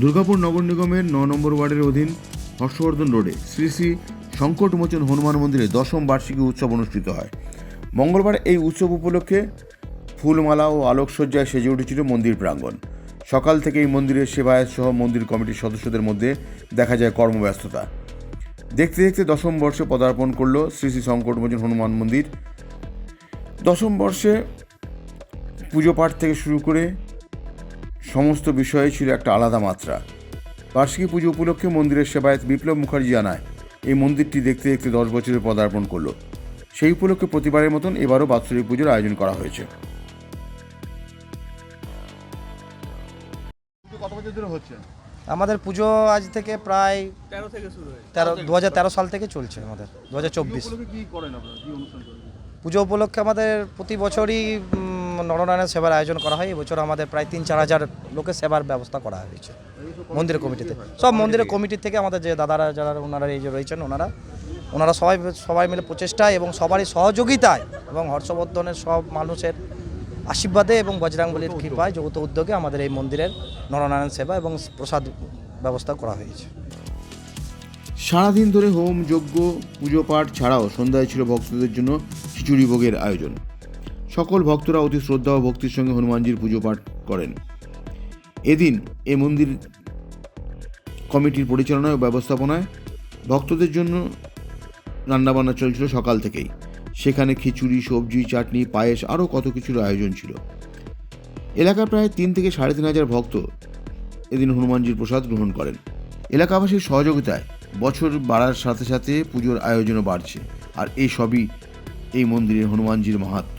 দুর্গাপুর নগর নিগমের ন নম্বর ওয়ার্ডের অধীন হর্ষবর্ধন রোডে শ্রী শ্রী সংকটমোচন হনুমান মন্দিরে দশম বার্ষিকী উৎসব অনুষ্ঠিত হয়। মঙ্গলবার এই উৎসব উপলক্ষে ফুলমালা ও আলোকসজ্জায় সেজে উঠেছিল মন্দির প্রাঙ্গণ। সকাল থেকে এই মন্দিরের সেবায়ত সহ মন্দির কমিটির সদস্যদের মধ্যে দেখা যায় কর্মব্যস্ততা। দেখতে দেখতে দশম বর্ষে পদার্পণ করল শ্রী শ্রী সংকটমোচন হনুমান মন্দির। দশম বর্ষে পুজো পাঠ থেকে শুরু করে সমস্ত বিষয়ে ছিল একটা আলাদা মাত্রা। বার্ষিকী পুজো উপলক্ষে মন্দিরের সেবায়ত বিপ্লব মুখার্জি জানায় এই মন্দিরটি দেখতে দেখতে দশ বছরের পদার্পণ করল। সেই উপলক্ষে প্রতিবারের মতন এবারও বাৎসরিক পুজোর আয়োজন করা হয়েছে। কত বছর ধরে হচ্ছে? আমাদের পুজো আজ থেকে প্রায় তেরো থেকে শুরু তেরো দু হাজার তেরো সাল থেকে চলছে আমাদের দু হাজার চব্বিশ উপলক্ষে কি করেন আপনারা? কি অনুষ্ঠান করেন? পুজো উপলক্ষে আমাদের প্রতি বছরই উম, নরনারায়ণ সেবার আয়োজন করা হয়। এবছর আমাদের প্রায় তিন চার হাজার লোকের সেবার ব্যবস্থা করা হয়েছে মন্দিরের কমিটিতে। সব মন্দিরের কমিটি থেকে আমাদের যে দাদারা যারা ওনারা এই যে রয়েছেন ওনারা ওনারা সবাই সবাই মিলে প্রচেষ্টায় এবং সবারই সহযোগিতায় এবং হর্ষবর্ধনের সব মানুষের আশীর্বাদে এবং বজরাঙ্গলির কৃপায় যৌথ উদ্যোগে আমাদের এই মন্দিরের নরনারায়ণ সেবা এবং প্রসাদ ব্যবস্থা করা হয়েছে। সারাদিন ধরে হোম যজ্ঞ পুজো পাঠ ছাড়াও সন্ধ্যায় ছিল ভক্তদের জন্য খিচুড়ি ভোগের আয়োজন। সকল ভক্তরা অতি শ্রদ্ধা ও ভক্তির সঙ্গে হনুমানজির পুজো পাঠ করেন। এদিন এ মন্দির কমিটির পরিচালনায় ও ব্যবস্থাপনায় ভক্তদের জন্য রান্নাবান্না চলছিল সকাল থেকেই। সেখানে খিচুড়ি, সবজি, চাটনি, পায়েস আরও কত কিছুর আয়োজন ছিল। এলাকার প্রায় তিন থেকে সাড়ে তিন হাজার ভক্ত এদিন হনুমানজির প্রসাদ গ্রহণ করেন। এলাকাবাসীর সহযোগিতায় বছর বাড়ার সাথে সাথে পুজোর আয়োজনও বাড়ছে। আর এই সবই এই মন্দিরের হনুমানজির মাহাত্ম।